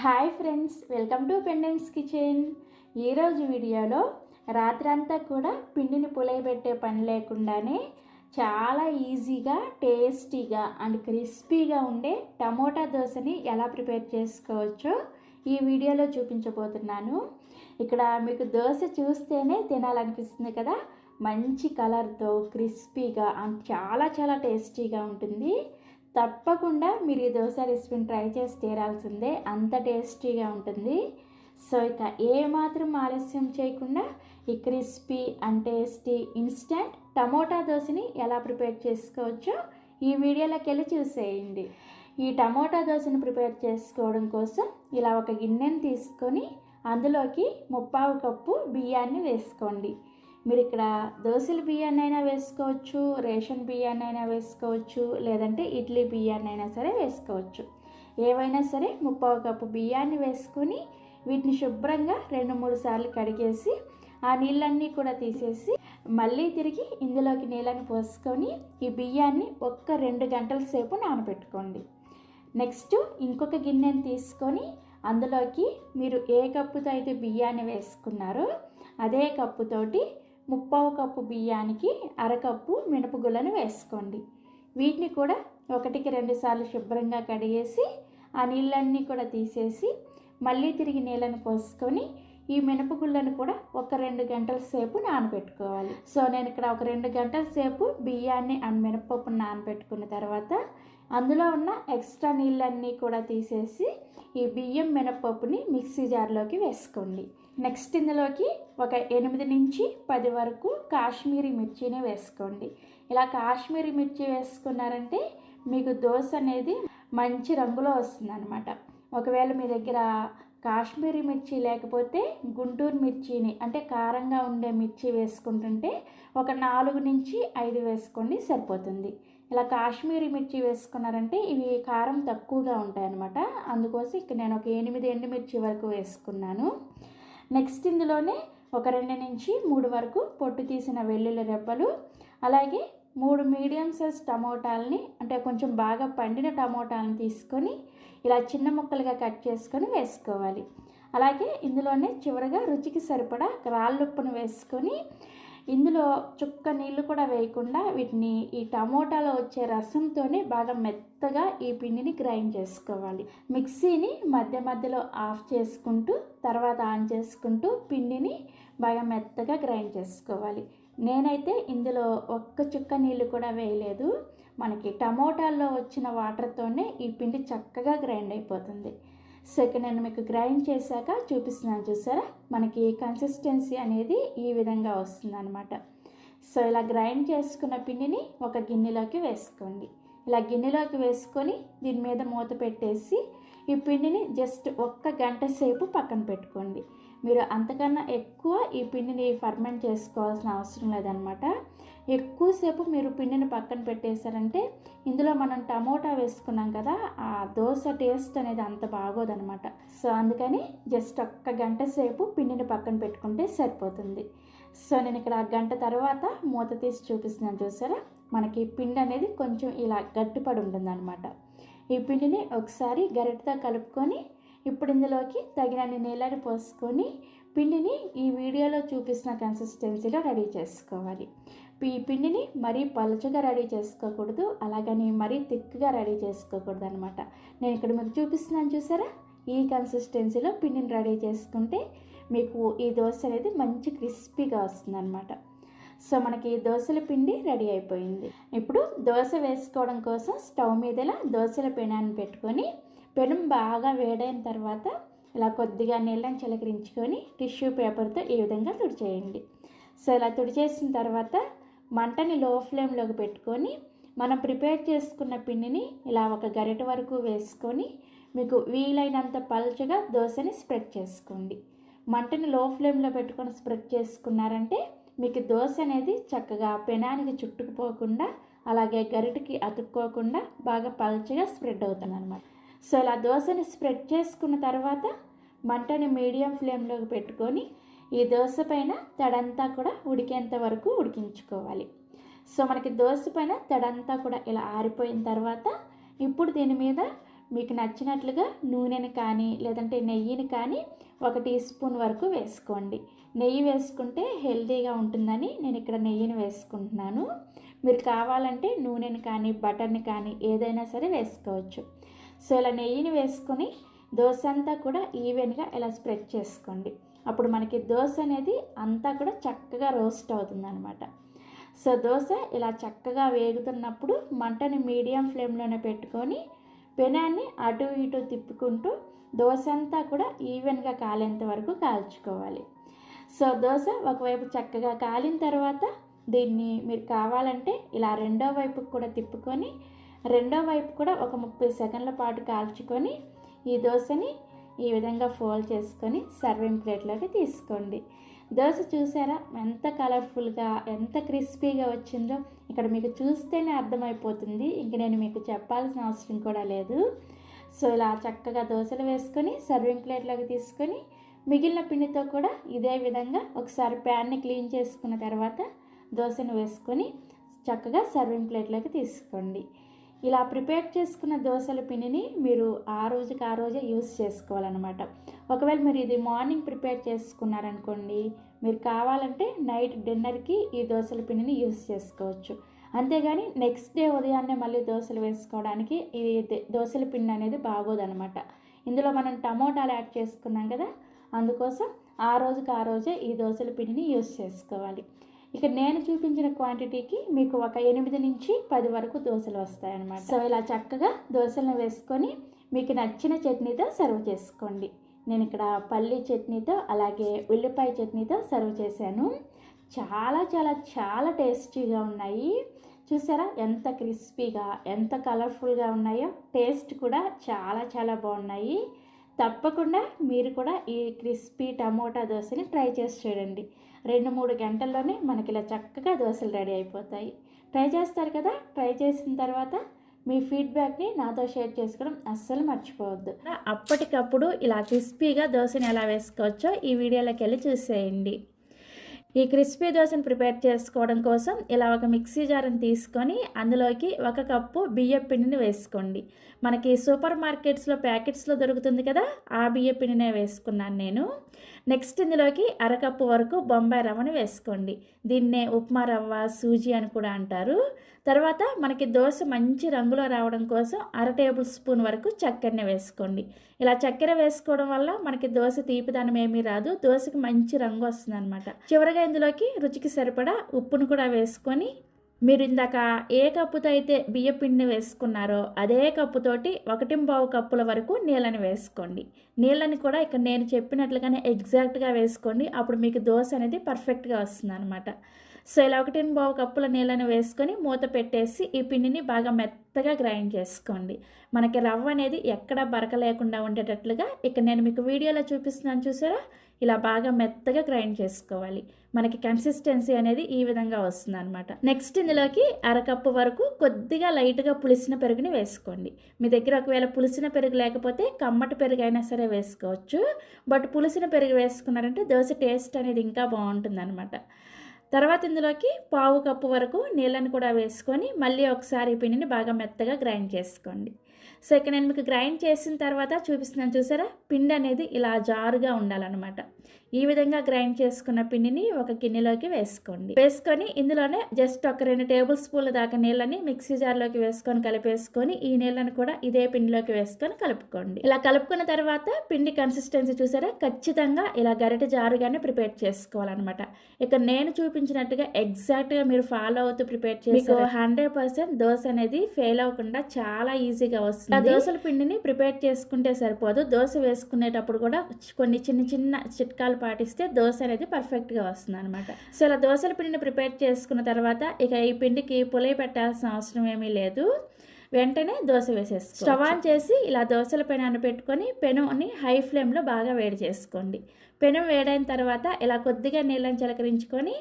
Hi friends welcome to పెండెన్స్ kitchen. ఈరోజు వీడియోలో రాత్రంతా కూడా పిండిని పులయబెట్టే పని లేకుండానే చాలా ఈజీగా టేస్టీగా అండ్ క్రిస్పీగా ఉండే టమోటా దోశని ఎలా ప్రిపేర్ చేసుకోవచ్చో ఈ వీడియోలో చూపించబోతున్నాను. ఇక్కడ మీకు దోశ చూస్తేనే తినాలనిపిస్తుంది కదా. మంచి కలర్తో క్రిస్పీగా అండ్ చాలా చాలా టేస్టీగా ఉంటుంది. తప్పకుండా మీరు ఈ దోశ రెసిపీని ట్రై చేసి తీరాల్సిందే. అంత టేస్టీగా ఉంటుంది. సో ఇక ఏమాత్రం ఆలస్యం చేయకుండా ఈ crispy and tasty instant tomato దోశని ఎలా ప్రిపేర్ చేసుకోవచ్చో ఈ వీడియోలోకి వెళ్ళి చూసేయండి. ఈ టమోటా దోశని ప్రిపేర్ చేసుకోవడం కోసం ఇలా ఒక గిన్నెని తీసుకొని అందులోకి ముప్పావు కప్పు బియ్యాన్ని వేసుకోండి. మీరు ఇక్కడ దోశల బియ్యాన్ని అయినా వేసుకోవచ్చు రేషన్ బియ్యాన్ని అయినా వేసుకోవచ్చు లేదంటే ఇడ్లీ బియ్యాన్ని అయినా సరే వేసుకోవచ్చు. ఏవైనా సరే ముప్పావు కప్పు బియ్యాన్ని వేసుకొని వీటిని శుభ్రంగా రెండు మూడు సార్లు కడిగేసి ఆ నీళ్ళన్నీ కూడా తీసేసి మళ్ళీ తిరిగి ఇందులోకి నీళ్ళని పోసుకొని ఈ బియ్యాన్ని ఒక్క రెండు గంటల సేపు నానబెట్టుకోండి. నెక్స్ట్ ఇంకొక గిన్నెని తీసుకొని అందులోకి మీరు ఏ కప్పుతో అయితే బియ్యాన్ని వేసుకున్నారో అదే కప్పుతోటి ముప్పావు కప్పు బియ్యానికి అరకప్పు మినపగుళ్ళను వేసుకోండి. వీటిని కూడా ఒకటికి రెండుసార్లు శుభ్రంగా కడిగేసి ఆ నీళ్ళన్నీ కూడా తీసేసి మళ్ళీ తిరిగి నీళ్ళను పోసుకొని ఈ మినపగుళ్ళను కూడా ఒక రెండు గంటల సేపు నానబెట్టుకోవాలి. సో నేను ఇక్కడ ఒక రెండు గంటల సేపు బియ్యాన్ని అండ్ మినపప్పును నానబెట్టుకున్న తర్వాత అందులో ఉన్న ఎక్స్ట్రా నీళ్ళన్నీ కూడా తీసేసి ఈ బియ్యం మినపప్పుని మిక్సీ జార్లోకి వేసుకోండి. నెక్స్ట్ ఇందులోకి ఒక ఎనిమిది నుంచి పది వరకు కాశ్మీరీ మిర్చిని వేసుకోండి. ఇలా కాశ్మీరీ మిర్చి వేసుకున్నారంటే మీకు దోశ అనేది మంచి రంగులో వస్తుందన్నమాట. ఒకవేళ మీ దగ్గర కాశ్మీరీ మిర్చి లేకపోతే గుంటూరు మిర్చిని అంటే కారంగా ఉండే మిర్చి వేసుకుంటుంటే ఒక నాలుగు నుంచి ఐదు వేసుకోండి సరిపోతుంది. ఇలా కాశ్మీరీ మిర్చి వేసుకున్నారంటే ఇవి కారం తక్కువగా ఉంటాయన్నమాట. అందుకోసం ఇక్కడ నేను ఒక ఎనిమిది ఎండుమిర్చి వరకు వేసుకున్నాను. నెక్స్ట్ ఇందులోనే ఒక రెండు నుంచి మూడు వరకు పొట్టు తీసిన వెల్లుల్లి రెబ్బలు అలాగే మూడు మీడియం సైజ్ టమోటాలని అంటే కొంచెం బాగా పండిన టమోటాలను తీసుకొని ఇలా చిన్న ముక్కలుగా కట్ చేసుకొని వేసుకోవాలి. అలాగే ఇందులోనే చివరగా రుచికి సరిపడా రాళ్ళుప్పును వేసుకొని ఇందులో చుక్క నీళ్ళు కూడా వేయకుండా వీటిని ఈ టమోటాలో వచ్చే రసంతోనే బాగా మెత్తగా ఈ పిండిని గ్రైండ్ చేసుకోవాలి. మిక్సీని మధ్య మధ్యలో ఆఫ్ చేసుకుంటూ తర్వాత ఆన్ చేసుకుంటూ పిండిని బాగా మెత్తగా గ్రైండ్ చేసుకోవాలి. నేనైతే ఇందులో ఒక్క చుక్క నీళ్ళు కూడా వేయలేదు. మనకి టమోటాల్లో వచ్చిన వాటర్తోనే ఈ పిండి చక్కగా గ్రైండ్ అయిపోతుంది. సెకండ్ నేను మీకు గ్రైండ్ చేశాక చూపిస్తున్నాను చూసారా? మనకి కన్సిస్టెన్సీ అనేది ఈ విధంగా వస్తుందన్నమాట. సో ఇలా గ్రైండ్ చేసుకున్న పిండిని ఒక గిన్నెలోకి వేసుకోండి. ఇలా గిన్నెలోకి వేసుకొని దీని మీద మూత పెట్టేసి ఈ పిండిని జస్ట్ ఒక్క గంట సేపు పక్కన పెట్టుకోండి. మీరు అంతకన్నా ఎక్కువ ఈ పిండిని ఫర్మెంట్ చేసుకోవాల్సిన అవసరం లేదనమాట ఎక్కువసేపు మీరు పిండిని పక్కన పెట్టేశారంటే ఇందులో మనం టమోటా వేసుకున్నాం కదా ఆ దోశ టేస్ట్ అనేది అంత బాగోదనమాట. సో అందుకని జస్ట్ ఒక్క గంట సేపు పిండిని పక్కన పెట్టుకుంటే సరిపోతుంది. సో నేను ఇక్కడ ఆ గంట తర్వాత మూత తీసి చూపిస్తున్నాను చూసారా? మనకి పిండి అనేది కొంచెం ఇలా గట్టిపడి ఉంటుందన్నమాట ఈ పిండిని ఒకసారి గరిటతో కలుపుకొని ఇప్పుడు ఇందులోకి తగినన్ని నీళ్ళని పోసుకొని పిండిని ఈ వీడియోలో చూపిస్తున్న కన్సిస్టెన్సీలో రెడీ చేసుకోవాలి. ఈ పిండిని మరీ పలుచగా రెడీ చేసుకోకూడదు అలాగని మరీ థిక్గా రెడీ చేసుకోకూడదు అనమాట నేను ఇక్కడ మీకు చూపిస్తున్నాను చూసారా? ఈ కన్సిస్టెన్సీలో పిండిని రెడీ చేసుకుంటే మీకు ఈ దోశ అనేది మంచి క్రిస్పీగా వస్తుందన్నమాట. సో మనకి దోశల పిండి రెడీ అయిపోయింది. ఇప్పుడు దోశ వేసుకోవడం కోసం స్టవ్ మీదలా దోశల పిండాన్ని పెట్టుకొని పెనం బాగా వేడైన తర్వాత ఇలా కొద్దిగా నీళ్ళని చిలకరించుకొని టిష్యూ పేపర్తో ఈ విధంగా తుడిచేయండి. సో ఇలా తుడిచేసిన తర్వాత మంటని లో ఫ్లేమ్లోకి పెట్టుకొని మనం ప్రిపేర్ చేసుకున్న పిండిని ఇలా ఒక గరిట వరకు వేసుకొని మీకు వీలైనంత పలుచగా దోశని స్ప్రెడ్ చేసుకోండి. మంటని లో ఫ్లేమ్లో పెట్టుకొని స్ప్రెడ్ చేసుకున్నారంటే మీకు దోశ అనేది చక్కగా పెనానికి చుట్టుకుపోకుండా అలాగే గరిటకి అతుక్కోకుండా బాగా పల్చగా స్ప్రెడ్ అవుతుంది అనమాట సో ఇలా దోశని స్ప్రెడ్ చేసుకున్న తర్వాత మంటని మీడియం ఫ్లేమ్లోకి పెట్టుకొని ఈ దోశ పైన తడంతా కూడా ఉడికేంత వరకు ఉడికించుకోవాలి. సో మనకి దోశ పైన తడంతా కూడా ఇలా ఆరిపోయిన తర్వాత ఇప్పుడు దీని మీద మీకు నచ్చినట్లుగా నూనెని కానీ లేదంటే నెయ్యిని కానీ ఒక టీ స్పూన్ వరకు వేసుకోండి. నెయ్యి వేసుకుంటే హెల్తీగా ఉంటుందని నేను ఇక్కడ నెయ్యిని వేసుకుంటున్నాను. మీరు కావాలంటే నూనెని కానీ బటర్ని కానీ ఏదైనా సరే వేసుకోవచ్చు. సో ఇలా నెయ్యిని వేసుకొని దోశ అంతా కూడా ఈవెన్గా ఇలా స్ప్రెడ్ చేసుకోండి. అప్పుడు మనకి దోశ అనేది అంతా కూడా చక్కగా రోస్ట్ అవుతుందన్నమాట. సో దోశ ఇలా చక్కగా వేగుతున్నప్పుడు మంటని మీడియం ఫ్లేమ్లోనే పెట్టుకొని పెనాన్ని అటు ఇటు తిప్పుకుంటూ దోశ అంతా కూడా ఈవెన్గా కాలేంత వరకు కాల్చుకోవాలి. సో దోశ ఒకవైపు చక్కగా కాలిన తర్వాత దీన్ని మీరు కావాలంటే ఇలా రెండో వైపుకి కూడా తిప్పుకొని రెండో వైపు కూడా ఒక ముప్పై సెకండ్ల పాటు కాల్చుకొని ఈ దోశని ఈ విధంగా ఫోల్డ్ చేసుకొని సర్వింగ్ ప్లేట్లోకి తీసుకోండి. దోశ చూసారా? ఎంత కలర్ఫుల్గా ఎంత క్రిస్పీగా వచ్చిందో. ఇక్కడ మీకు చూస్తేనే అర్థమైపోతుంది. ఇంక నేను మీకు చెప్పాల్సిన అవసరం కూడా లేదు. సో ఇలా చక్కగా దోశలు వేసుకొని సర్వింగ్ ప్లేట్లోకి తీసుకొని మిగిలిన పిండితో కూడా ఇదే విధంగా ఒకసారి ప్యాన్ని క్లీన్ చేసుకున్న తర్వాత దోశను వేసుకొని చక్కగా సర్వింగ్ ప్లేట్లోకి తీసుకోండి. ఇలా ప్రిపేర్ చేసుకున్న దోశల పిండిని మీరు ఆ రోజుకి ఆ రోజే యూస్ చేసుకోవాలన్నమాట. ఒకవేళ మీరు ఇది మార్నింగ్ ప్రిపేర్ చేసుకున్నారనుకోండి మీరు కావాలంటే నైట్ డిన్నర్కి ఈ దోశల పిండిని యూస్ చేసుకోవచ్చు. అంతేగాని నెక్స్ట్ డే ఉదయాన్నే మళ్ళీ దోశలు వేసుకోవడానికి ఇది దోశల పిండి అనేది బాగోదన్నమాట. ఇందులో మనం టమోటాలు యాడ్ చేసుకున్నాం కదా అందుకోసం ఆ రోజుకి ఆ రోజే ఈ దోశల పిండిని యూస్ చేసుకోవాలి. ఇక నేను చూపించిన క్వాంటిటీకి మీకు ఒక ఎనిమిది నుంచి పది వరకు దోశలు వస్తాయన్నమాట. సో ఇలా చక్కగా దోశలను వేసుకొని మీకు నచ్చిన చట్నీతో సర్వ్ చేసుకోండి. నేను ఇక్కడ పల్లీ చట్నీతో అలాగే ఉల్లిపాయ చట్నీతో సర్వ్ చేశాను. చాలా చాలా చాలా టేస్టీగా ఉన్నాయి. చూసారా ఎంత క్రిస్పీగా ఎంత కలర్ఫుల్గా ఉన్నాయో? టేస్ట్ కూడా చాలా చాలా బాగున్నాయి. తప్పకుండా మీరు కూడా ఈ క్రిస్పీ టమోటా దోశని ట్రై చేసి చూడండి. రెండు మూడు గంటల్లోనే మనకి ఇలా చక్కగా దోశలు రెడీ అయిపోతాయి. ట్రై చేస్తారు కదా? ట్రై చేసిన తర్వాత మీ ఫీడ్బ్యాక్ని నాతో షేర్ చేసుకోవడం అస్సలు మర్చిపోవద్దు. అప్పటికప్పుడు ఇలా క్రిస్పీగా దోశని ఎలా వేసుకోవచ్చో ఈ వీడియోలోకి వెళ్ళి చూసేయండి. ఈ క్రిస్పీ దోశను ప్రిపేర్ చేసుకోవడం కోసం ఇలా ఒక మిక్సీ జార్ని తీసుకొని అందులోకి ఒక కప్పు బియ్య పిండిని వేసుకోండి. మనకి సూపర్ మార్కెట్స్లో ప్యాకెట్స్లో దొరుకుతుంది కదా? ఆ బియ్య పిండినే వేసుకున్నాను నేను. నెక్స్ట్ ఇందులోకి అరకప్పు వరకు బొంబాయి రవ్వని వేసుకోండి. దీన్నే ఉప్మా రవ్వ సూజీ అని కూడా అంటారు. తర్వాత మనకి దోశ మంచి రంగులో రావడం కోసం అర టేబుల్ స్పూన్ వరకు చక్కెరని వేసుకోండి. ఇలా చక్కెర వేసుకోవడం వల్ల మనకి దోశ తీపిదనం ఏమీ రాదు. దోశకి మంచి రంగు వస్తుంది అనమాట చివరిగా ఇందులోకి రుచికి సరిపడా ఉప్పును కూడా వేసుకొని మీరు ఇందాక ఏ కప్పుతో అయితే బియ్య పిండిని వేసుకున్నారో అదే కప్పుతోటి ఒకటి పావు కప్పుల వరకు నీళ్ళని వేసుకోండి. నీళ్ళని కూడా ఇక్కడ నేను చెప్పినట్లుగానే ఎగ్జాక్ట్గా వేసుకోండి. అప్పుడు మీకు దోశ అనేది పర్ఫెక్ట్గా వస్తుంది అనమాట సో ఇలా ఒకటి బావు కప్పుల నీళ్ళని వేసుకొని మూత పెట్టేసి ఈ పిండిని బాగా మెత్తగా గ్రైండ్ చేసుకోండి. మనకి రవ్వ అనేది ఎక్కడ బరక లేకుండా ఉండేటట్లుగా ఇక్కడ నేను మీకు వీడియోలో చూపిస్తున్నాను చూసారా? ఇలా బాగా మెత్తగా గ్రైండ్ చేసుకోవాలి. మనకి కన్సిస్టెన్సీ అనేది ఈ విధంగా వస్తుంది అనమాట నెక్స్ట్ ఇందులోకి అరకప్పు వరకు కొద్దిగా లైట్గా పులిసిన పెరుగుని వేసుకోండి. మీ దగ్గర ఒకవేళ పులిసిన పెరుగు లేకపోతే కమ్మటి పెరుగు అయినా సరే వేసుకోవచ్చు. బట్ పులిసిన పెరుగు వేసుకున్నారంటే దోశ టేస్ట్ అనేది ఇంకా బాగుంటుంది అనమాట తర్వాత ఇందులోకి పావు కప్పు వరకు నీళ్ళని కూడా వేసుకొని మళ్ళీ ఒకసారి పిండిని బాగా మెత్తగా గ్రైండ్ చేసుకోండి. సో నేను మీకు గ్రైండ్ చేసిన తర్వాత చూపిస్తున్నాను చూసారా? పిండి అనేది ఇలా జారుగా ఉండాలన్నమాట. ఈ విధంగా గ్రైండ్ చేసుకున్న పిండిని ఒక గిన్నెలోకి వేసుకోండి. వేసుకొని ఇందులోనే జస్ట్ ఒక రెండు టేబుల్ స్పూన్ల దాకా నీళ్ళని మిక్సీ జార్లోకి వేసుకొని కలిపేసుకొని ఈ నీళ్ళని కూడా ఇదే పిండిలోకి వేసుకొని కలుపుకోండి. ఇలా కలుపుకున్న తర్వాత పిండి కన్సిస్టెన్సీ చూసారా? ఖచ్చితంగా ఇలా గరిటె జారుగానే ప్రిపేర్ చేసుకోవాలన్నమాట. ఇక నేను చూపించినట్టుగా ఎగ్జాక్ట్గా మీరు ఫాలో అవుతూ ప్రిపేర్ చేసి హండ్రెడ్ పర్సెంట్ దోశ అనేది ఫెయిల్ అవ్వకుండా చాలా ఈజీగా వస్తుంది. ఆ దోశల పిండిని ప్రిపేర్ చేసుకుంటే సరిపోదు. దోశ వేసుకునేటప్పుడు కూడా కొన్ని చిన్న చిన్న చిట్కాలు పాటిస్తే దోశ అనేది పర్ఫెక్ట్గా వస్తుంది అనమాట సో ఇలా దోశల పిండిని ప్రిపేర్ చేసుకున్న తర్వాత ఇక ఈ పిండికి పులై పెట్టాల్సిన అవసరం ఏమీ లేదు. వెంటనే దోశ వేసేసి స్టవ్ ఆన్ చేసి ఇలా దోశల పెనాన్ని పెట్టుకొని పెనుని హై ఫ్లేమ్లో బాగా వేడి చేసుకోండి. పెనం వేడైన తర్వాత ఇలా కొద్దిగా నీళ్ళని చిలకరించుకొని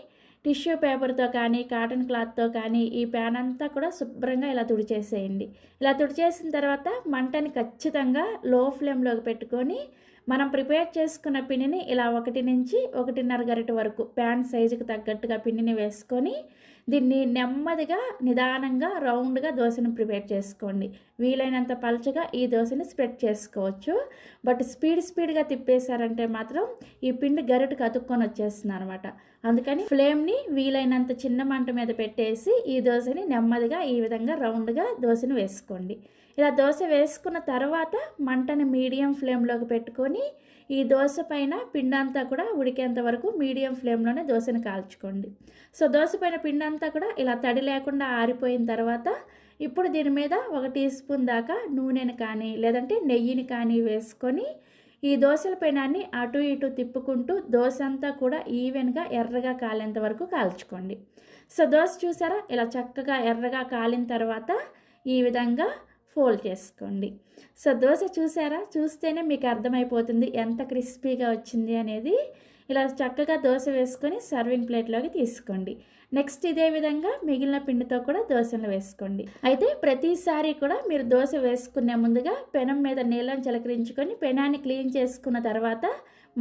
టిష్యూ పేపర్తో కానీ కాటన్ క్లాత్తో కానీ ఈ ప్యాన్ అంతా కూడా శుభ్రంగా ఇలా తుడిచేసేయండి. ఇలా తుడిచేసిన తర్వాత మంటని ఖచ్చితంగా లో ఫ్లేమ్లోకి పెట్టుకొని మనం ప్రిపేర్ చేసుకున్న పిండిని ఇలా ఒకటి నుంచి ఒకటిన్నర గరిట వరకు ప్యాన్ సైజుకి తగ్గట్టుగా పిండిని వేసుకొని దీన్ని నెమ్మదిగా నిదానంగా రౌండ్గా దోశను ప్రిపేర్ చేసుకోండి. వీలైనంత పలచగా ఈ దోశని స్ప్రెడ్ చేసుకోవచ్చు. బట్ స్పీడ్ స్పీడ్గా తిప్పేశారంటే మాత్రం ఈ పిండి గరిటకు అతుక్కొని వచ్చేస్తుంది అనమాట అందుకని ఫ్లేమ్ని వీలైనంత చిన్న మంట మీద పెట్టేసి ఈ దోశని నెమ్మదిగా ఈ విధంగా రౌండ్గా దోశని వేసుకోండి. ఇలా దోశ వేసుకున్న తర్వాత మంటని మీడియం ఫ్లేమ్లోకి పెట్టుకొని ఈ దోశ పైన పిండంతా కూడా ఉడికేంత వరకు మీడియం ఫ్లేమ్లోనే దోశని కాల్చుకోండి. సో దోశ పైన పిండంతా కూడా ఇలా తడి లేకుండా ఆరిపోయిన తర్వాత ఇప్పుడు దీని మీద ఒక టీ స్పూన్ దాకా నూనెని కానీ లేదంటే నెయ్యిని కానీ వేసుకొని ఈ దోశల పైనాన్ని అటు ఇటు తిప్పుకుంటూ దోశ అంతా కూడా ఈవెన్గా ఎర్రగా కాలేంత వరకు కాల్చుకోండి. సో దోశ చూసారా? ఇలా చక్కగా ఎర్రగా కాలిన తర్వాత ఈ విధంగా ఫోల్డ్ చేసుకోండి. సో దోశ చూసారా? చూస్తేనే మీకు అర్థమైపోతుంది ఎంత క్రిస్పీగా వచ్చింది అనేది. ఇలా చక్కగా దోశ వేసుకొని సర్వింగ్ ప్లేట్లోకి తీసుకోండి. నెక్స్ట్ ఇదే విధంగా మిగిలిన పిండితో కూడా దోశలు వేసుకోండి. అయితే ప్రతిసారి కూడా మీరు దోశ వేసుకునే ముందుగా పెనం మీద నీళ్ళని చిలకరించుకొని పెనాన్ని క్లీన్ చేసుకున్న తర్వాత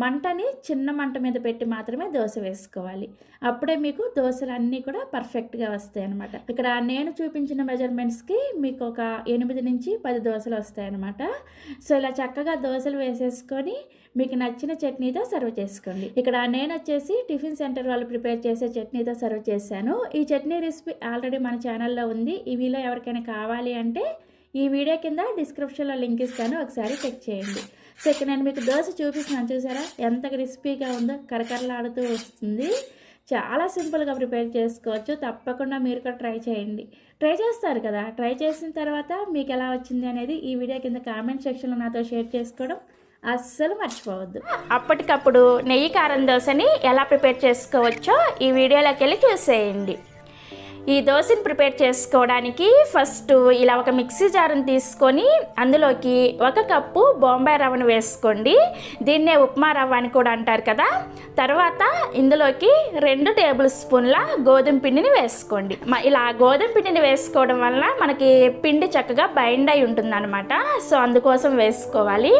మంటని చిన్న మంట మీద పెట్టి మాత్రమే దోశ వేసుకోవాలి. అప్పుడే మీకు దోశలు అన్నీ కూడా పర్ఫెక్ట్గా వస్తాయి అనమాట ఇక్కడ నేను చూపించిన మెజర్మెంట్స్కి మీకు ఒక ఎనిమిది నుంచి పది దోశలు వస్తాయి అనమాట సో ఇలా చక్కగా దోశలు వేసేసుకొని మీకు నచ్చిన చట్నీతో సర్వ్ చేసుకోండి. ఇక్కడ నేను వచ్చేసి టిఫిన్ సెంటర్ వాళ్ళు ప్రిపేర్ చేసే చట్నీతో సర్వ్ చేశాను. ఈ చట్నీ రెసిపీ ఆల్రెడీ మన ఛానల్లో ఉంది. ఇవిలో ఎవరికైనా కావాలి అంటే ఈ వీడియో కింద డిస్క్రిప్షన్లో లింక్ ఇస్తాను. ఒకసారి చెక్ చేయండి. సో ఇక్కడ నేను మీకు దోశ చూపిస్తున్నాను చూసారా? ఎంత క్రిస్పీగా ఉందో కరకరలాడుతూ వస్తుంది. చాలా సింపుల్గా ప్రిపేర్ చేసుకోవచ్చు. తప్పకుండా మీరు కూడా ట్రై చేయండి. ట్రై చేస్తారు కదా? ట్రై చేసిన తర్వాత మీకు ఎలా వచ్చింది అనేది ఈ వీడియో కింద కామెంట్ సెక్షన్లో నాతో షేర్ చేసుకోవడం అస్సలు మర్చిపోవద్దు. అప్పటికప్పుడు నెయ్యి కారం దోశని ఎలా ప్రిపేర్ చేసుకోవచ్చో ఈ వీడియోలోకి వెళ్ళి చూసేయండి. ఈ దోశని ప్రిపేర్ చేసుకోవడానికి ఫస్ట్ ఇలా ఒక మిక్సీ జారుని తీసుకొని అందులోకి ఒక కప్పు బొంబాయి రవ్వను వేసుకోండి. దీన్నే ఉప్మా రవ్వ అని కూడా అంటారు కదా. తర్వాత ఇందులోకి రెండు టేబుల్ స్పూన్ల గోధుమ పిండిని వేసుకోండి. మ- ఇలా గోధుమ పిండిని వేసుకోవడం వల్ల మనకి పిండి చక్కగా బైండ్ అయి ఉంటుందన్నమాట. సో అందుకోసం వేసుకోవాలి.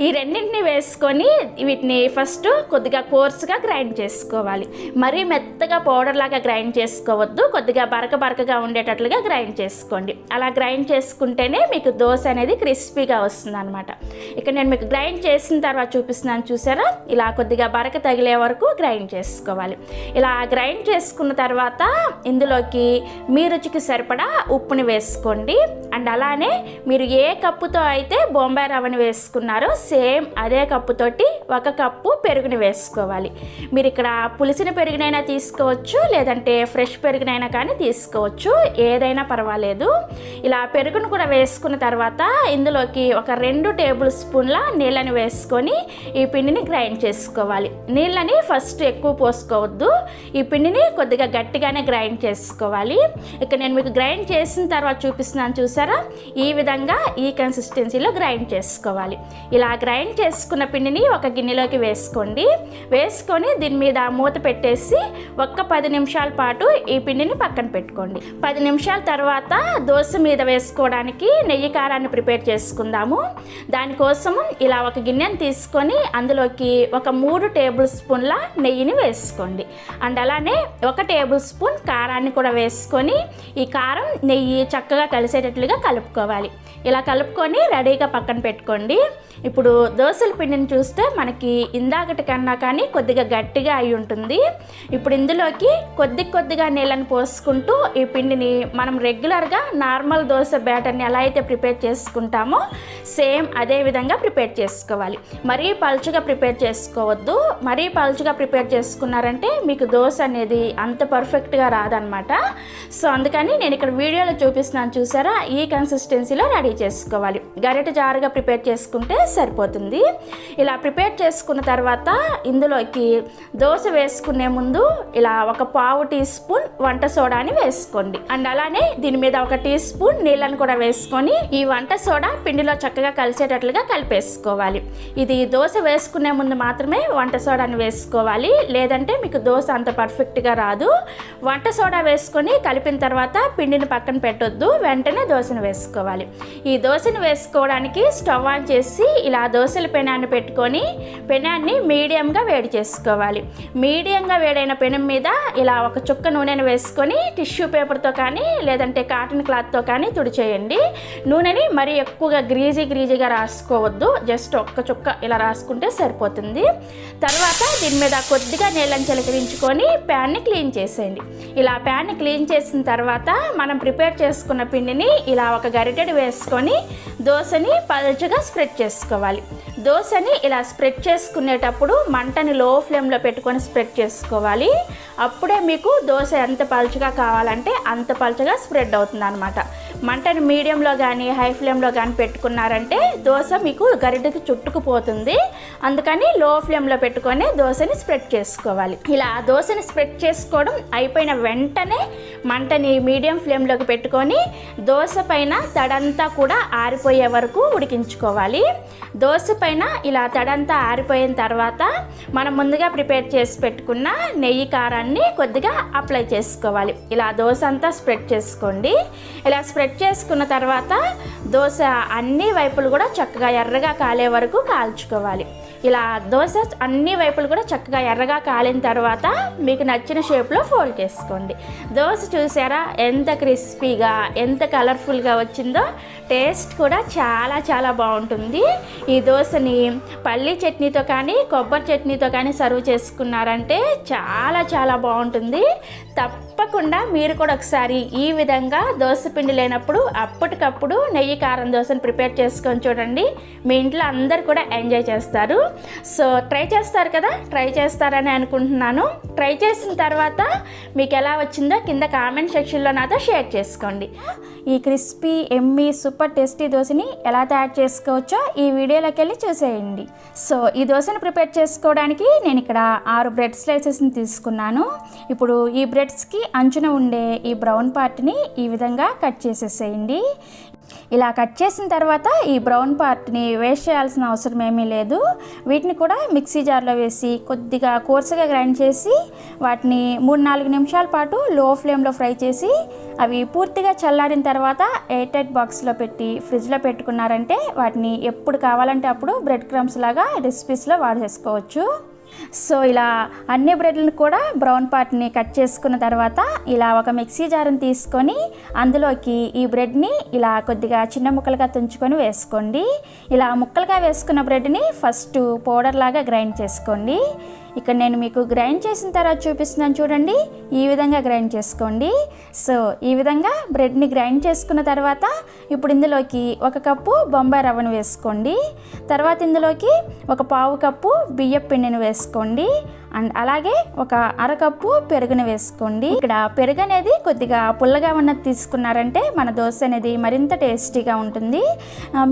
ఈ రెండింటిని వేసుకొని వీటిని ఫస్ట్ కొద్దిగా కోర్సుగా గ్రైండ్ చేసుకోవాలి. మరీ మెత్తగా పౌడర్ లాగా గ్రైండ్ చేసుకోవద్దు. కొద్దిగా బరక బరకగా ఉండేటట్లుగా గ్రైండ్ చేసుకోండి. అలా గ్రైండ్ చేసుకుంటేనే మీకు దోశ అనేది క్రిస్పీగా వస్తుంది అనమాట ఇక్కడ నేను మీకు గ్రైండ్ చేసిన తర్వాత చూపిస్తున్నాను చూసారా? ఇలా కొద్దిగా బరక తగిలే వరకు గ్రైండ్ చేసుకోవాలి. ఇలా గ్రైండ్ చేసుకున్న తర్వాత ఇందులోకి మీ రుచికి సరిపడా ఉప్పుని వేసుకోండి. అండ్ అలానే మీరు ఏ కప్పుతో అయితే బొంబాయి రవ్వని వేసుకున్నారో సేమ్ అదే కప్పుతోటి ఒక కప్పు పెరుగుని వేసుకోవాలి. మీరు ఇక్కడ పులిసిన పెరుగునైనా తీసుకోవచ్చు లేదంటే ఫ్రెష్ పెరుగునైనా కానీ తీసుకోవచ్చు. ఏదైనా పర్వాలేదు. ఇలా పెరుగును కూడా వేసుకున్న తర్వాత ఇందులోకి ఒక రెండు టేబుల్ స్పూన్ల నీళ్ళని వేసుకొని ఈ పిండిని గ్రైండ్ చేసుకోవాలి. నీళ్ళని ఫస్ట్ ఎక్కువ పోసుకోవద్దు. ఈ పిండిని కొద్దిగా గట్టిగానే గ్రైండ్ చేసుకోవాలి. ఇక నేను మీకు గ్రైండ్ చేసిన తర్వాత చూపిస్తున్నాను చూసారా? ఈ విధంగా ఈ కన్సిస్టెన్సీలో గ్రైండ్ చేసుకోవాలి. ఇలా గ్రైండ్ చేసుకున్న పిండిని ఒక గిన్నెలోకి వేసుకోండి. వేసుకొని దీని మీద మూత పెట్టేసి ఒక్క పది నిమిషాల పాటు ఈ పిండిని పక్కన పక్కన పెట్టుకోండి. పది నిమిషాల తర్వాత దోశ మీద వేసుకోవడానికి నెయ్యి కారాన్ని ప్రిపేర్ చేసుకుందాము. దానికోసము ఇలా ఒక గిన్నెను తీసుకొని అందులోకి ఒక మూడు టేబుల్ స్పూన్ల నెయ్యిని వేసుకోండి. అండ్ అలానే ఒక టేబుల్ స్పూన్ కారాన్ని కూడా వేసుకొని ఈ కారం నెయ్యి చక్కగా కలిసేటట్లుగా కలుపుకోవాలి. ఇలా కలుపుకొని రెడీగా పక్కన పెట్టుకోండి. ఇప్పుడు దోశల పిండిని చూస్తే మనకి ఇందాకటి కన్నా కానీ కొద్దిగా గట్టిగా అయి ఉంటుంది. ఇప్పుడు ఇందులోకి కొద్ది కొద్దిగా నీళ్ళని పోసుకుంటూ ఈ పిండిని మనం రెగ్యులర్గా నార్మల్ దోశ బ్యాటర్ని ఎలా అయితే ప్రిపేర్ చేసుకుంటామో సేమ్ అదే విధంగా ప్రిపేర్ చేసుకోవాలి. మరీ పలుచగా ప్రిపేర్ చేసుకోవద్దు. మరీ పలుచగా ప్రిపేర్ చేసుకున్నారంటే మీకు దోశ అనేది అంత పర్ఫెక్ట్గా రాదనమాట. సో అందుకని నేను ఇక్కడ వీడియోలో చూపిస్తున్నాను చూసారా? ఈ కన్సిస్టెన్సీలో రెడీ చేసుకోవాలి. గరిట జారుగా ప్రిపేర్ చేసుకుంటే సరిపోతుంది. ఇలా ప్రిపేర్ చేసుకున్న తర్వాత ఇందులోకి దోశ వేసుకునే ముందు ఇలా ఒక పావు టీ స్పూన్ వంట సోడాని వేసుకోండి. అండ్ అలానే దీని మీద ఒక టీ స్పూన్ నీళ్ళని కూడా వేసుకొని ఈ వంట సోడా పిండిలో చక్కగా కలిసేటట్లుగా కలిపేసుకోవాలి. ఇది దోశ వేసుకునే ముందు మాత్రమే వంట సోడాని వేసుకోవాలి. లేదంటే మీకు దోశ అంత పర్ఫెక్ట్గా రాదు. వంట సోడా వేసుకొని కలిపిన తర్వాత పిండిని పక్కన పెట్టొద్దు. వెంటనే దోశను వేసుకోవాలి. ఈ దోశను వేసుకు చేసుకోవడానికి స్టవ్ ఆన్ చేసి ఇలా దోశల పెనాన్ని పెట్టుకొని పెనాన్ని మీడియంగా వేడి చేసుకోవాలి. మీడియంగా వేడైన పెనం మీద ఇలా ఒక చుక్క నూనెను వేసుకొని టిష్యూ పేపర్తో కానీ లేదంటే కాటన్ క్లాత్తో కానీ తుడిచేయండి. నూనెని మరీ ఎక్కువగా గ్రీజీ గ్రీజీగా రాసుకోవద్దు. జస్ట్ ఒక్క చుక్క ఇలా రాసుకుంటే సరిపోతుంది. తర్వాత దీని మీద కొద్దిగా నీళ్ళని చిలకరించుకొని ప్యాన్ని క్లీన్ చేసేయండి. ఇలా ప్యాన్ని క్లీన్ చేసిన తర్వాత మనం ప్రిపేర్ చేసుకున్న పిండిని ఇలా ఒక గరిటెడు వేసుకొని దోశని పలుచగా స్ప్రెడ్ చేసుకోవాలి. దోశని ఇలా స్ప్రెడ్ చేసుకునేటప్పుడు మంటని లో ఫ్లేమ్లో పెట్టుకొని స్ప్రెడ్ చేసుకోవాలి. అప్పుడే మీకు దోశ ఎంత పలుచగా కావాలంటే అంత పలుచగా స్ప్రెడ్ అవుతుంది అనమాట మంటని మీడియంలో కానీ హై ఫ్లేమ్లో కానీ పెట్టుకున్నారంటే దోశ మీకు గరిటెకి చుట్టుకుపోతుంది. అందుకని లో ఫ్లేమ్లో పెట్టుకొని దోశని స్ప్రెడ్ చేసుకోవాలి. ఇలా దోశని స్ప్రెడ్ చేసుకోవడం అయిపోయిన వెంటనే మంటని మీడియం ఫ్లేమ్లోకి పెట్టుకొని దోశ పైన తడంతా కూడా ఆరిపోయి వరకు ఉడికించుకోవాలి. దోశ పైన ఇలా తడంతా ఆరిపోయిన తర్వాత మనం ముందుగా ప్రిపేర్ చేసి పెట్టుకున్న నెయ్యి కారాన్ని కొద్దిగా అప్లై చేసుకోవాలి. ఇలా దోశ అంతా స్ప్రెడ్ చేసుకోండి. ఇలా స్ప్రెడ్ చేసుకున్న తర్వాత దోశ అన్ని వైపులు కూడా చక్కగా ఎర్రగా కాలే వరకు కాల్చుకోవాలి. ఇలా దోశ అన్ని వైపులు కూడా చక్కగా ఎర్రగా కాలిన తర్వాత మీకు నచ్చిన షేప్లో ఫోల్డ్ చేసుకోండి. దోశ చూసారా? ఎంత క్రిస్పీగా ఎంత కలర్ఫుల్గా వచ్చిందో? టేస్ట్ కూడా చాలా చాలా బాగుంటుంది. ఈ దోశని పల్లీ చట్నీతో కానీ కొబ్బరి చట్నీతో కానీ సర్వ్ చేసుకున్నారంటే చాలా చాలా బాగుంటుంది. తప్పకుండా మీరు కూడా ఒకసారి ఈ విధంగా దోశ పిండి లేనప్పుడు అప్పటికప్పుడు నెయ్యి కారం దోశను ప్రిపేర్ చేసుకొని చూడండి. మీ ఇంట్లో అందరు కూడా ఎంజాయ్ చేస్తారు. సో ట్రై చేస్తారు కదా ట్రై చేస్తారని అనుకుంటున్నాను. ట్రై చేసిన తర్వాత మీకు ఎలా వచ్చిందో కింద కామెంట్ సెక్షన్లో నాతో షేర్ చేసుకోండి. ఈ క్రిస్పీ ఎమ్మీ సూపర్ టేస్టీ దోశని ఎలా తయారు చేసుకోవచ్చో ఈ వీడియోలోకి వెళ్ళి చూసేయండి. సో ఈ దోశను ప్రిపేర్ చేసుకోవడానికి నేను ఇక్కడ ఆరు బ్రెడ్ స్లైసెస్ని తీసుకున్నాను. ఇప్పుడు ఈ బ్రెడ్స్కి అంచున ఉండే ఈ బ్రౌన్ పార్ట్ని ఈ విధంగా కట్ చేసేసేయండి. ఇలా కట్ చేసిన తర్వాత ఈ బ్రౌన్ పార్ట్ని వేస్ట్ చేయాల్సిన అవసరం ఏమీ లేదు. వీటిని కూడా మిక్సీ జార్లో వేసి కొద్దిగా కోర్సుగా గ్రైండ్ చేసి వాటిని మూడు నాలుగు నిమిషాల పాటు లో ఫ్లేమ్లో ఫ్రై చేసి అవి పూర్తిగా చల్లారిన తర్వాత ఎయిర్ టైట్ బాక్స్లో పెట్టి ఫ్రిడ్జ్లో పెట్టుకున్నారంటే వాటిని ఎప్పుడు కావాలంటే అప్పుడు బ్రెడ్ క్రమ్స్ లాగా రెసిపీస్లో వాడేసుకోవచ్చు. సో ఇలా అన్ని బ్రెడ్లను కూడా బ్రౌన్ పార్ట్ని కట్ చేసుకున్న తర్వాత ఇలా ఒక మిక్సీ జారుని తీసుకొని అందులోకి ఈ బ్రెడ్ని ఇలా కొద్దిగా చిన్న ముక్కలుగా తుంచుకొని వేసుకోండి. ఇలా ముక్కలుగా వేసుకున్న బ్రెడ్ని ఫస్ట్ పౌడర్ లాగా గ్రైండ్ చేసుకోండి. ఇక్కడ నేను మీకు గ్రైండ్ చేసిన తర్వాత చూపిస్తున్నాను చూడండి. ఈ విధంగా గ్రైండ్ చేసుకోండి. సో ఈ విధంగా బ్రెడ్ని గ్రైండ్ చేసుకున్న తర్వాత ఇప్పుడు ఇందులోకి ఒక కప్పు బొంబాయి రవ్వను వేసుకోండి. తర్వాత ఇందులోకి ఒక పావు కప్పు బియ్యం పిండిని వేసుకోండి. అండ్ అలాగే ఒక అరకప్పు పెరుగును వేసుకోండి. ఇక్కడ పెరుగు అనేది కొద్దిగా పుల్లగా ఉన్నది తీసుకున్నారంటే మన దోశ అనేది మరింత టేస్టీగా ఉంటుంది.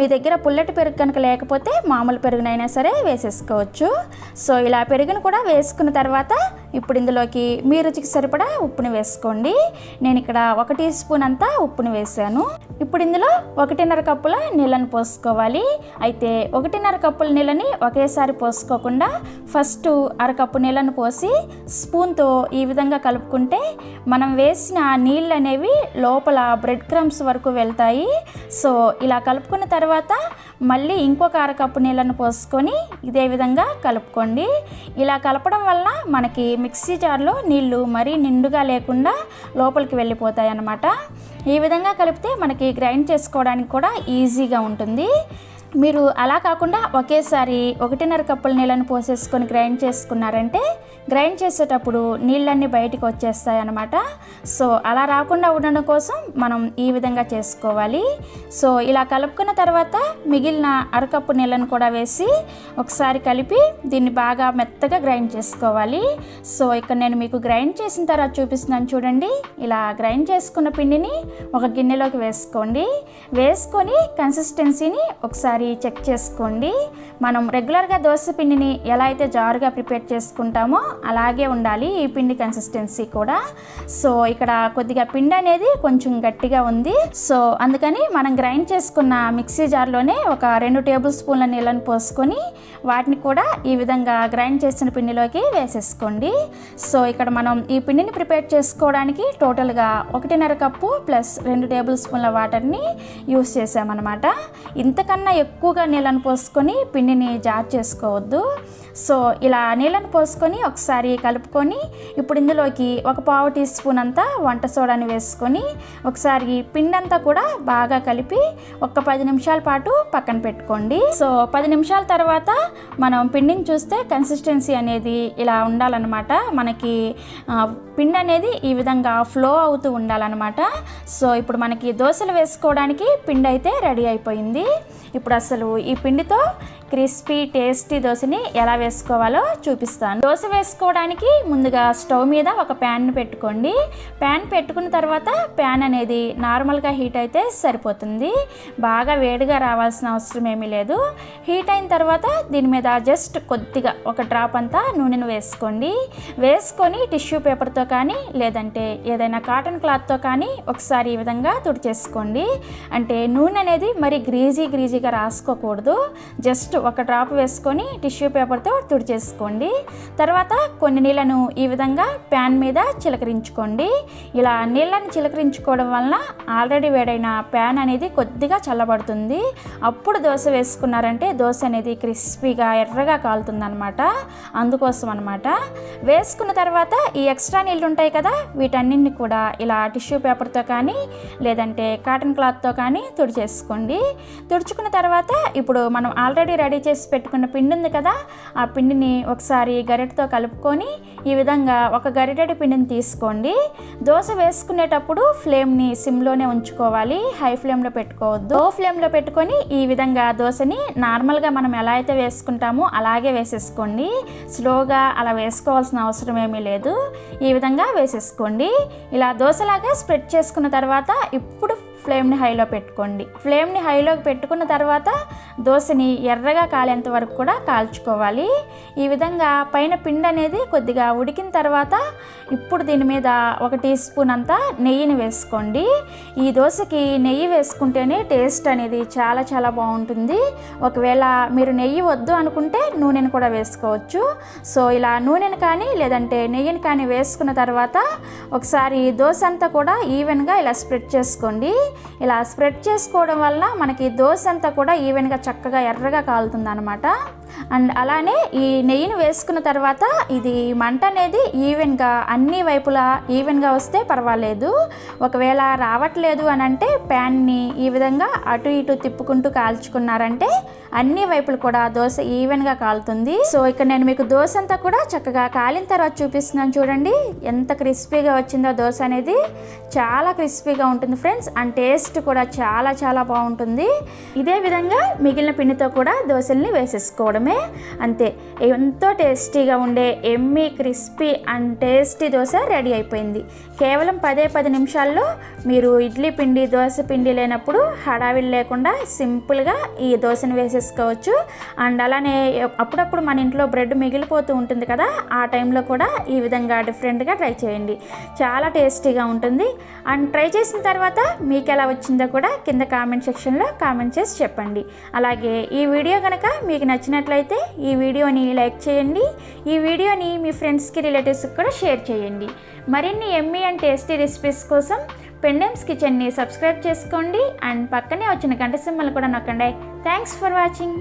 మీ దగ్గర పుల్లటి పెరుగు కనుక లేకపోతే మామూలు పెరుగునైనా సరే వేసేసుకోవచ్చు. సో ఇలా పెరుగును కూడా వేసుకున్న తర్వాత ఇప్పుడు ఇందులోకి మీ రుచికి సరిపడా ఉప్పుని వేసుకోండి. నేను ఇక్కడ ఒక టీ స్పూన్ అంతా ఉప్పుని వేసాను. ఇప్పుడు ఇందులో ఒకటిన్నర కప్పుల నీళ్ళని పోసుకోవాలి. అయితే ఒకటిన్నర కప్పుల నీళ్ళని ఒకేసారి పోసుకోకుండా ఫస్ట్ అరకప్పు నీళ్ళను పోసి స్పూన్తో ఈ విధంగా కలుపుకుంటే మనం వేసిన నీళ్ళు అనేవి లోపల బ్రెడ్ క్రమ్స్ వరకు వెళ్తాయి. సో ఇలా కలుపుకున్న తర్వాత మళ్ళీ ఇంకొక అరకప్పు నీళ్ళను పోసుకొని ఇదే విధంగా కలుపుకోండి. ఇలా కలపడం వల్ల మనకి మిక్సీ జార్లో నీళ్ళు మరీ నిండుగా లేకుండా లోపలికి వెళ్ళిపోతాయి అన్నమాట ఈ విధంగా కలిపితే మనకి గ్రైండ్ చేసుకోవడానికి కూడా ఈజీగా ఉంటుంది. మీరు అలా కాకుండా ఒకేసారి ఒకటిన్నర కప్పుల నీళ్ళని పోసేసుకొని గ్రైండ్ చేసుకున్నారంటే గ్రైండ్ చేసేటప్పుడు నీళ్ళన్నీ బయటికి వచ్చేస్తాయి అన్నమాట సో అలా రాకుండా ఉండడం కోసం మనం ఈ విధంగా చేసుకోవాలి. సో ఇలా కలుపుకున్న తర్వాత మిగిలిన అరకప్పు నీళ్ళను కూడా వేసి ఒకసారి కలిపి దీన్ని బాగా మెత్తగా గ్రైండ్ చేసుకోవాలి. సో ఇక్కడ నేను మీకు గ్రైండ్ చేసిన తర్వాత చూపిస్తున్నాను చూడండి. ఇలా గ్రైండ్ చేసుకున్న పిండిని ఒక గిన్నెలోకి వేసుకోండి. వేసుకొని కన్సిస్టెన్సీని ఒకసారి ఒకసారి చెక్ చేసుకోండి. మనం రెగ్యులర్గా దోశ పిండిని ఎలా అయితే జారుగా ప్రిపేర్ చేసుకుంటామో అలాగే ఉండాలి ఈ పిండి కన్సిస్టెన్సీ కూడా. సో ఇక్కడ కొద్దిగా పిండి అనేది కొంచెం గట్టిగా ఉంది. సో అందుకని మనం గ్రైండ్ చేసుకున్న మిక్సీ జార్లోనే ఒక రెండు టేబుల్ స్పూన్ల నీళ్ళని పోసుకొని వాటిని కూడా ఈ విధంగా గ్రైండ్ చేసిన పిండిలోకి వేసేసుకోండి. సో ఇక్కడ మనం ఈ పిండిని ప్రిపేర్ చేసుకోవడానికి టోటల్గా ఒకటిన్నర కప్పు ప్లస్ రెండు టేబుల్ స్పూన్ల వాటర్ని యూస్ చేసామన్నమాట ఇంతకన్నా ఎక్కువ ఎక్కువగా నీళ్ళని పోసుకొని పిండిని జార్ చేసుకోవద్దు. సో ఇలా నీళ్ళని పోసుకొని ఒకసారి కలుపుకొని ఇప్పుడు ఇందులోకి ఒక పావు టీ స్పూన్ అంతా వంట సోడాని వేసుకొని ఒకసారి పిండి అంతా కూడా బాగా కలిపి ఒక పది నిమిషాల పాటు పక్కన పెట్టుకోండి. సో పది నిమిషాల తర్వాత మనం పిండిని చూస్తే కన్సిస్టెన్సీ అనేది ఇలా ఉండాలన్నమాట. మనకి పిండి అనేది ఈ విధంగా ఫ్లో అవుతూ ఉండాలన్నమాట. సో ఇప్పుడు మనకి దోశలు వేసుకోవడానికి పిండి అయితే రెడీ అయిపోయింది. ఇప్పుడు అసలు ఈ పిండితో క్రిస్పీ టేస్టీ దోశని ఎలా వేసుకోవాలో చూపిస్తాను. దోశ వేసుకోవడానికి ముందుగా స్టవ్ మీద ఒక ప్యాన్ పెట్టుకోండి. ప్యాన్ పెట్టుకున్న తర్వాత ప్యాన్ అనేది నార్మల్గా హీట్ అయితే సరిపోతుంది. బాగా వేడిగా రావాల్సిన అవసరం ఏమీ లేదు. హీట్ అయిన తర్వాత దీని మీద జస్ట్ కొద్దిగా ఒక డ్రాప్ అంతా నూనెను వేసుకోండి. వేసుకొని టిష్యూ పేపర్తో కానీ లేదంటే ఏదైనా కాటన్ క్లాత్తో కానీ ఒకసారి ఈ విధంగా తుడిచేసుకోండి. అంటే నూనె అనేది మరి గ్రీజీ గ్రీజీగా రాసుకోకూడదు. జస్ట్ ఒక డ్రాప్ వేసుకొని టిష్యూ పేపర్తో తుడిచేసుకోండి. తర్వాత కొన్ని నీళ్ళను ఈ విధంగా ప్యాన్ మీద చిలకరించుకోండి. ఇలా నీళ్ళని చిలకరించుకోవడం వలన ఆల్రెడీ వేడైన ప్యాన్ అనేది కొద్దిగా చల్లబడుతుంది. అప్పుడు దోశ వేసుకున్నారంటే దోశ అనేది క్రిస్పీగా ఎర్రగా కాలుతుందనమాట అందుకోసం అనమాట వేసుకున్న తర్వాత ఈ ఎక్స్ట్రా నీళ్ళు ఉంటాయి కదా వీటన్నింటిని కూడా ఇలా టిష్యూ పేపర్తో కానీ లేదంటే కాటన్ క్లాత్తో కానీ తుడిచేసుకోండి. తుడుచుకున్న తర్వాత ఇప్పుడు మనం ఆల్రెడీ రెడీ చేసి పెట్టుకున్న పిండి ఉంది కదా ఆ పిండిని ఒకసారి గరిటతో కలుపుకొని ఈ విధంగా ఒక గరిటెడి పిండిని తీసుకోండి. దోశ వేసుకునేటప్పుడు ఫ్లేమ్ని సిమ్లోనే ఉంచుకోవాలి హై ఫ్లేమ్లో పెట్టుకోవద్దు. లో ఫ్లేమ్లో పెట్టుకొని ఈ విధంగా దోశని నార్మల్గా మనం ఎలా అయితే వేసుకుంటామో అలాగే వేసేసుకోండి. స్లోగా అలా వేసుకోవాల్సిన అవసరం ఏమీ లేదు ఈ విధంగా వేసేసుకోండి. ఇలా దోశలాగా స్ప్రెడ్ చేసుకున్న తర్వాత ఇప్పుడు ఫ్లేమ్ని హైలో పెట్టుకోండి. ఫ్లేమ్ని హైలోకి పెట్టుకున్న తర్వాత దోశని ఎర్రగా కాలేంత వరకు కూడా కాల్చుకోవాలి. ఈ విధంగా పైన పిండి అనేది కొద్దిగా ఉడికిన తర్వాత ఇప్పుడు దీని మీద ఒక టీ స్పూన్ అంతా నెయ్యిని వేసుకోండి. ఈ దోశకి నెయ్యి వేసుకుంటేనే టేస్ట్ అనేది చాలా చాలా బాగుంటుంది. ఒకవేళ మీరు నెయ్యి వద్దు అనుకుంటే నూనెను కూడా వేసుకోవచ్చు. సో ఇలా నూనెను కానీ లేదంటే నెయ్యిని కానీ వేసుకున్న తర్వాత ఒకసారి దోశ అంతా కూడా ఈవెన్గా ఇలా స్ప్రెడ్ చేసుకోండి. ఇలా స్ప్రెడ్ చేసుకోవడం వల్ల మనకి దోశ అంతా కూడా ఈవెన్గా చక్కగా ఎర్రగా కాలుతుంది అనమాట అండ్ అలానే ఈ నెయ్యిని వేసుకున్న తర్వాత ఇది మంట అనేది ఈవెన్గా అన్ని వైపులా ఈవెన్గా వస్తే పర్వాలేదు. ఒకవేళ రావట్లేదు అని అంటే ప్యాన్ని ఈ విధంగా అటు ఇటు తిప్పుకుంటూ కాల్చుకున్నారంటే అన్ని వైపులు కూడా దోశ ఈవెన్గా కాలుతుంది. సో ఇక్కడ నేను మీకు దోశ అంతా కూడా చక్కగా కాలిన తర్వాత చూపిస్తున్నాను చూడండి. ఎంత క్రిస్పీగా వచ్చిందో దోశ అనేది. చాలా క్రిస్పీగా ఉంటుంది ఫ్రెండ్స్. అండ్ టేస్ట్ కూడా చాలా చాలా బాగుంటుంది. ఇదే విధంగా మిగిలిన పిండితో కూడా దోశల్ని వేసేసుకోవడం వేసేసుకోవడమే అంతే. ఎంతో టేస్టీగా ఉండే ఎమ్మి crispy and tasty dosa ready అయిపోయింది. కేవలం పదే పది నిమిషాల్లో మీరు ఇడ్లీ పిండి దోశ పిండి లేనప్పుడు హడావిడి లేకుండా సింపుల్గా ఈ దోశను వేసేసుకోవచ్చు. అండ్ అలానే అప్పుడప్పుడు మన ఇంట్లో బ్రెడ్ మిగిలిపోతూ ఉంటుంది కదా ఆ టైంలో కూడా ఈ విధంగా డిఫరెంట్గా ట్రై చేయండి. చాలా టేస్టీగా ఉంటుంది. అండ్ ట్రై చేసిన తర్వాత మీకు ఎలా వచ్చిందో కూడా కింద కామెంట్ సెక్షన్లో కామెంట్ చేసి చెప్పండి. అలాగే ఈ వీడియో కనుక మీకు నచ్చినట్లయితే ఈ వీడియోని లైక్ చేయండి. ఈ వీడియోని మీ ఫ్రెండ్స్కి రిలేటివ్స్కి కూడా షేర్ చేయండి. మరిన్ని ఎమ్మీ అండ్ టేస్టీ రెసిపీస్ కోసం పెండెమ్స్ కిచెన్ని సబ్స్క్రైబ్ చేసుకోండి. అండ్ పక్కనే వచ్చిన గంట సింహలు కూడా నొక్కండి. Thanks for watching.